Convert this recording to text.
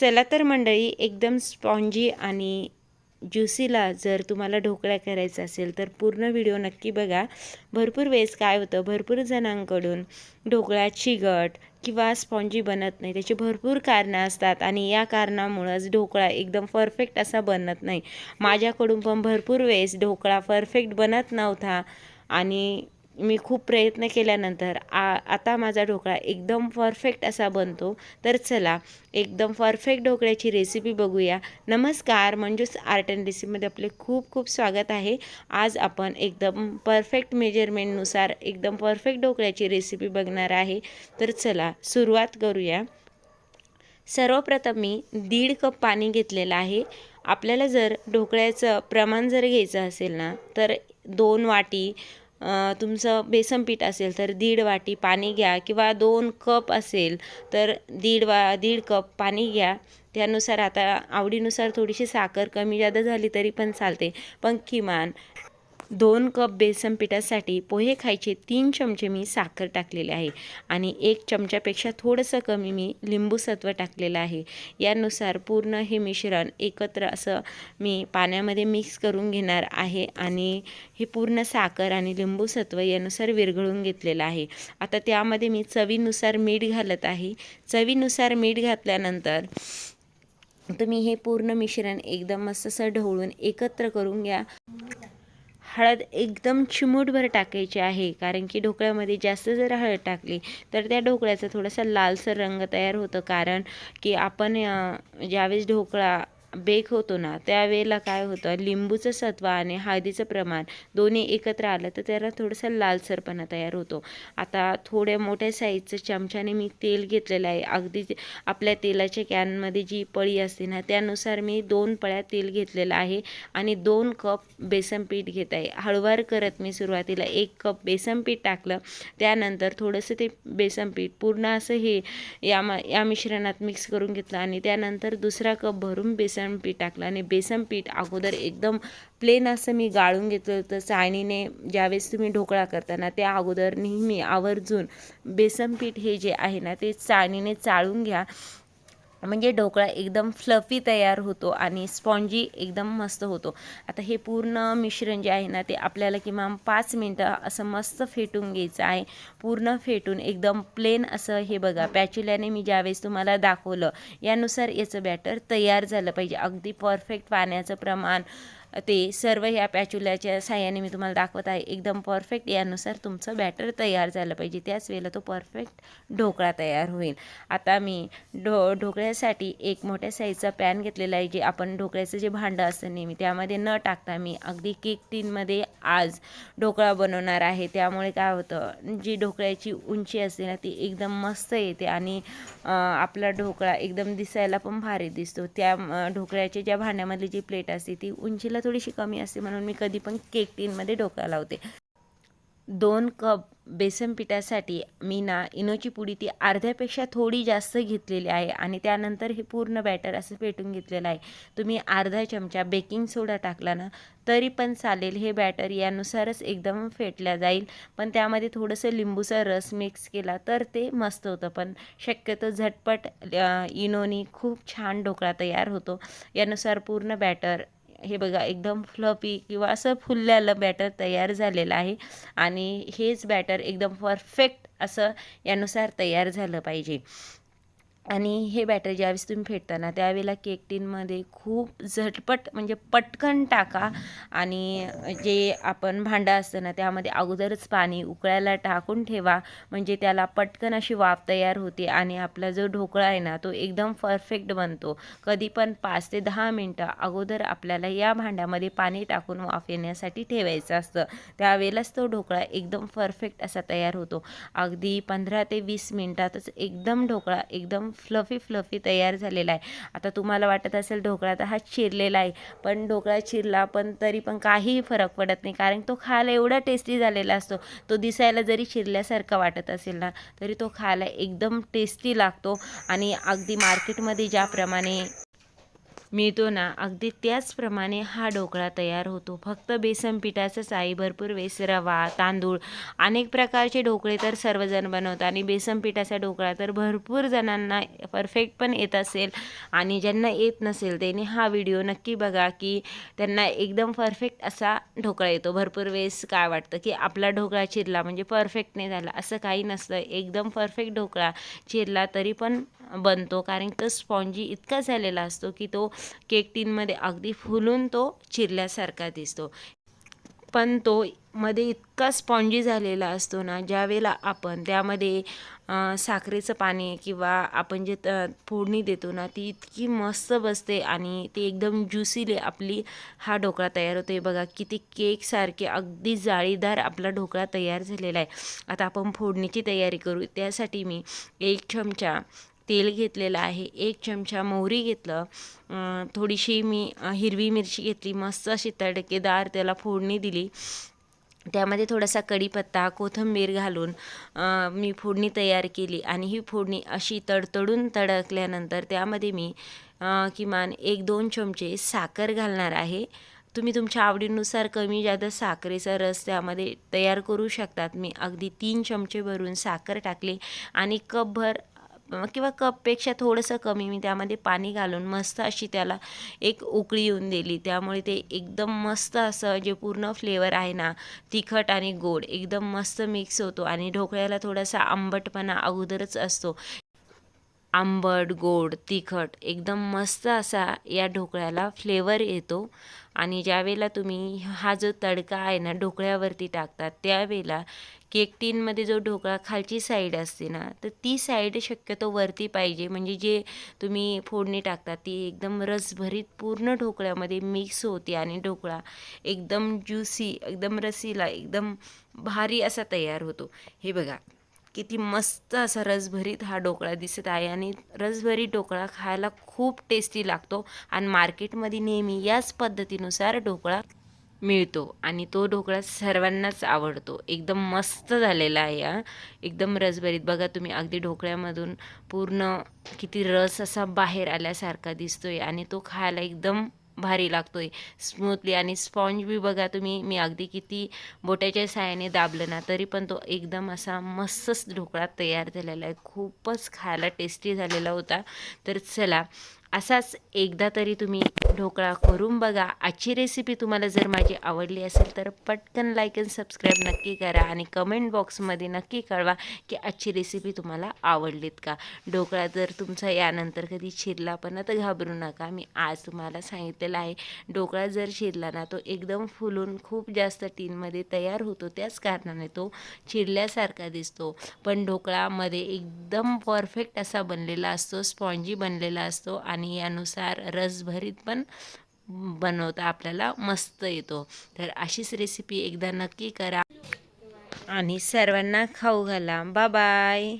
चला तर मंडळी एकदम स्पॉन्जी आणि ज्युसीला जर तुम्हाला ढोकळा करायचा असेल तर पूर्ण व्हिडिओ नक्की बघा. भरपूर वेळेस काय होतं भरपूर जणांकडून ढोकळा चिगट किंवा स्पॉन्जी बनत नाही. त्याची भरपूर कारणं असतात आणि या कारणामुळंच ढोकळा एकदम परफेक्ट असा बनत नाही. माझ्याकडून पण भरपूर वेळेस ढोकळा परफेक्ट बनत नव्हता आणि मी खूप प्रयत्न केल्यानंतर आ आता माझा ढोकळा एकदम परफेक्ट असा बनतो. तर चला एकदम परफेक्ट ढोकळ्याची रेसिपी बघूया. नमस्कार मंजूस आर्ट अँड रेसिपीमध्ये आपले खूप खूप स्वागत आहे. आज आपण एकदम परफेक्ट मेजरमेंटनुसार एकदम परफेक्ट ढोकळ्याची रेसिपी बघणार आहे. तर चला सुरुवात करूया. सर्वप्रथम मी दीड कप पाणी घेतलेलं आहे. आपल्याला जर ढोकळ्याचं प्रमाण जर घ्यायचं असेल ना तर दोन वाटी तुमचं बेसन पीठ असेल तर दीड वाटी पाणी घ्या किंवा दोन कप असेल तर दीड वा दीड कप पाणी घ्या. त्यानुसार आता आवडीनुसार थोडीशी साखर कमी जादा झाली तरी पण चालते. पण किमान दोन कप बेसन पिठासाठी पोहे खायचे तीन चमचे मी साखर टाकलेले आहे. आणि एक चमच्यापेक्षा थोडंसं कमी मी लिंबूसत्व टाकलेलं आहे. यानुसार पूर्ण हे मिश्रण एकत्र असं मी पाण्यामध्ये मिक्स करून घेणार आहे आणि हे पूर्ण साखर आणि लिंबूसत्व यानुसार विरघळून घेतलेलं आहे. आता त्यामध्ये मी चवीनुसार मीठ घालत आहे. चवीनुसार मीठ घातल्यानंतर तुम्ही हे पूर्ण मिश्रण एकदम मस्त असं ढवळून एकत्र करून घ्या. हळद एकदम चिमूटभर टाकायची आहे कारण की ढोकळ्यामध्ये जास्त जर हळद टाकली तर त्या ढोकळ्याचा थोडासा लालसर रंग तयार होतं. कारण की आपण ज्यावेळेस ढोकळा बेक होतो ना त्यावेळेला काय होतं लिंबूचं सत्व आणि हळदीचं प्रमाण दोन्ही एकत्र आलं तर त्याला थोडंसं लालसरपणा तयार होतो. आता थोड्या मोठ्या साईजचं चमच्याने मी तेल घेतलेलं आहे. अगदी आपल्या तेलाच्या कॅनमध्ये जी पळी असते ना त्यानुसार मी दोन पळ्या तेल घेतलेलं आहे आणि दोन कप बेसन पीठ घेत आहे. हळूवार करत मी सुरुवातीला एक कप बेसन पीठ टाकलं त्यानंतर थोडंसं ते बेसन पीठ पूर्ण असं हे या म या मिश्रणात मिक्स करून घेतलं आणि त्यानंतर दुसरा कप भरून बेसन पीठ टाकलं आणि बेसन पीठ अगोदर एकदम प्लेन असं मी गाळून घेतलं होतं. चाळणीने ज्यावेळेस तुम्ही ढोकळा करताना त्या अगोदर नेहमी आवर्जून बेसन पीठ हे जे आहे ना ते चाळणीने चाळून घ्या. म्हणजे ढोकळा एकदम फ्लफी तयार होतो आणि स्पॉन्जी एकदम मस्त होतो. आता हे पूर्ण मिश्रण जे आहे ना ते आपल्याला किमान पाच मिनटं असं मस्त फेटून घ्यायचं आहे. पूर्ण फेटून एकदम प्लेन असं हे बघा पॅच्युल्याने मी ज्यावेळेस तुम्हाला दाखवलं यानुसार याचं बॅटर तयार झालं पाहिजे. अगदी परफेक्ट पाण्याचं प्रमाण ते सर्व ह्या पॅच्युल्याच्या साह्याने मी तुम्हाला दाखवत आहे. एकदम परफेक्ट यानुसार तुमचं बॅटर तयार झालं पाहिजे. त्याच वेळेला तो परफेक्ट ढोकळा तयार होईल. आता मी ढो ढोकळ्यासाठी एक मोठ्या साईजचा पॅन घेतलेला आहे जे आपण ढोकळ्याचं जे भांडं असतं नेहमी त्यामध्ये न टाकता मी अगदी केक टीनमध्ये आज ढोकळा बनवणार आहे. त्यामुळे काय होतं जी ढोकळ्याची उंची असते ना ती एकदम मस्त येते आणि आपला ढोकळा एकदम दिसायला पण भारी दिसतो. त्या ढोकळ्याच्या ज्या भांड्यामधली जी प्लेट असते ती उंचीला थोडीशी कमी असते म्हणून मी कधी पण केक टीनमध्ये ढोकळा लावते. दोन कप बेसन पिठासाठी मी ना इनोची पुडी ती अर्ध्यापेक्षा थोडी जास्त घेतलेली आहे आणि त्यानंतर हे पूर्ण बॅटर असं पेटून घेतलेलं आहे. तुम्ही अर्धा चमचा बेकिंग सोडा टाकला ना तरी पण चालेल हे बॅटर यानुसारच एकदम फेटल्या जाईल. पण त्यामध्ये थोडंसं लिंबूचा रस मिक्स केला तर ते मस्त होतं. पण शक्यतो झटपट इनोनी खूप छान ढोकळा तयार होतो. यानुसार पूर्ण बॅटर हे बघा एकदम फ्लफी किंवा असं फुललेलं बॅटर तयार झालेलं आहे. आणि हेच बॅटर एकदम परफेक्ट असं यानुसार तयार झालं पाहिजे. आणि हे बॅटर ज्यावेळेस तुम्ही फेटताना त्यावेळेला केक टीनमध्ये खूप झटपट म्हणजे पटकन टाका आणि जे आपण भांडं असतं ना त्यामध्ये अगोदरच पाणी उकळायला टाकून ठेवा. म्हणजे त्याला पटकन अशी वाफ तयार होते आणि आपला जो ढोकळा आहे ना तो एकदम परफेक्ट बनतो. कधी पण पाच ते दहा मिनटं अगोदर आपल्याला या भांड्यामध्ये पाणी टाकून वाफ येण्यासाठी ठेवायचं असतं. त्यावेळेलाच तो ढोकळा एकदम परफेक्ट असा तयार होतो. अगदी पंधरा ते वीस मिनटातच एकदम ढोकळा एकदम फ्लफी फ्लफी तयार झालेला आहे. आता तुम्हाला वाटत असेल ढोकळा तर हा चिरलेला आहे. पण ढोकळा चिरला पण तरी पण काहीही फरक पडत नाही. कारण तो खायला एवढा टेस्टी झालेला असतो. तो दिसायला जरी चिरल्यासारखा वाटत असेल ना तरी तो खायला एकदम टेस्टी लागतो. आणि अगदी मार्केटमध्ये ज्याप्रमाणे मिळतो ना. अगदी त्याचप्रमाणे हा ढोकळा तयार होतो. फक्त बेसन पिठाचंच आहे भरपूर वेस रवा तांदूळ अनेक प्रकारचे ढोकळे तर सर्वजण बनवतात आणि बेसन पिठाचा ढोकळा तर भरपूर जणांना परफेक्ट पण येत असेल आणि ज्यांना येत नसेल त्यांनी हा व्हिडिओ नक्की बघा की त्यांना एकदम परफेक्ट असा ढोकळा येतो. भरपूर वेळेस काय वाटतं की आपला ढोकळा चिरला म्हणजे परफेक्ट नाही झाला. असं काही नसतं. एकदम परफेक्ट ढोकळा चिरला तरी पण बनतो. कारण तो स्पॉन्जी इतका झालेला असतो की तो केक टीनमध्ये अगदी फुलून तो चिरल्यासारखा दिसतो. पण तो मध्ये इतका स्पॉन्जी झालेला असतो ना ज्यावेळेला आपण त्यामध्ये साखरेचं पाणी किंवा आपण जे त फोडणी देतो ना ती इतकी मस्त बसते आणि ती एकदम ज्युसीली आपली हा ढोकळा तयार होतो आहे बघा किती केकसारखे अगदी जाळीदार आपला ढोकळा तयार झालेला आहे. आता आपण फोडणीची तयारी करू. त्यासाठी मी एक चमचा तेल घेतलेलं आहे एक चमचा मोहरी घेतलं थोडीशी मी हिरवी मिरची घेतली मस्त अशी तडकेदार त्याला फोडणी दिली. त्यामध्ये थोडासा कढीपत्ता कोथिंबीर घालून मी फोडणी तयार केली आणि ही फोडणी अशी तडतडून तडकल्यानंतर त्यामध्ये मी किमान एक दोन चमचे साखर घालणार आहे. तुम्ही तुमच्या आवडीनुसार कमी जास्त साखरेचा रस त्यामध्ये तयार करू शकतात. मी अगदी तीन चमचे भरून साखर टाकली आणि कपभर किंवा कपपेक्षा थोडंसं कमी मी त्यामध्ये पाणी घालून मस्त अशी त्याला एक उकळी येऊन दिली. त्यामुळे ते एकदम मस्त असं जे पूर्ण फ्लेवर आहे ना तिखट आणि गोड एकदम मस्त मिक्स होतो आणि ढोकळ्याला थोडासा आंबटपणा अगोदरच असतो. आंबट गोड तिखट एकदम मस्त असा या ढोकळ्याला फ्लेवर येतो. आणि ज्यावेळेला तुम्ही हा जो तडका आहे ना ढोकळ्यावरती टाकतात त्यावेळेला केक टीनमध्ये जो ढोकळा खालची साईड असते ना तर ती साईड शक्यतो वरती पाहिजे. म्हणजे जे तुम्ही फोडणी टाकता ती एकदम रसभरीत पूर्ण ढोकळ्यामध्ये मिक्स होते आणि ढोकळा एकदम ज्युसी एकदम रसीला एकदम भारी असा तयार होतो. हे बघा किती मस्त असा रसभरीत हा ढोकळा दिसत आहे आणि रसभरीत ढोकळा खायला खूप टेस्टी लागतो. आणि मार्केटमध्ये नेहमी याच पद्धतीनुसार ढोकळा मिळतो आणि तो ढोकळा सर्वांनाच आवडतो. एकदम मस्त झालेला आहे हा. एकदम रसभरीत. बघा तुम्ही अगदी ढोकळ्यामधून पूर्ण किती रस असा बाहेर आल्यासारखा दिसतोय आणि तो खायला एकदम भारी लागतोय. स्मूथली आणि स्पॉन्ज बी बघा तुम्ही मी अगदी किती बोट्याच्या साहाय्याने दाबलं ना तरी पण तो एकदम असा मस्तच ढोकळा तयार झालेला आहे. खूपच खायला टेस्टी झालेला होता. तर चला असाच एकदा तरी तुम्ही ढोकळा करून बघा. आजची रेसिपी तुम्हाला जर माझी आवडली असेल तर पटकन लाईक अँड सबस्क्राईब नक्की करा आणि कमेंट बॉक्समध्ये नक्की कळवा की आजची रेसिपी तुम्हाला आवडलीत का. ढोकळा जर तुमचा यानंतर कधी शिरला पण तर घाबरू नका. मी आज तुम्हाला सांगितलेलं आहे. ढोकळा जर शिरला ना तो एकदम फुलून खूप जास्त टीनमध्ये तयार होतो. त्याच कारणाने तो चिरल्यासारखा दिसतो. पण ढोकळामध्ये एकदम परफेक्ट असा बनलेला असतो. स्पॉन्जी बनलेला असतो आणि यानुसार रसभरीत पण बनवता आपल्याला मस्त येतो. तर अशीच रेसिपी एकदा नक्की करा. आणि सर्वांना खाऊ घाला. बा बाय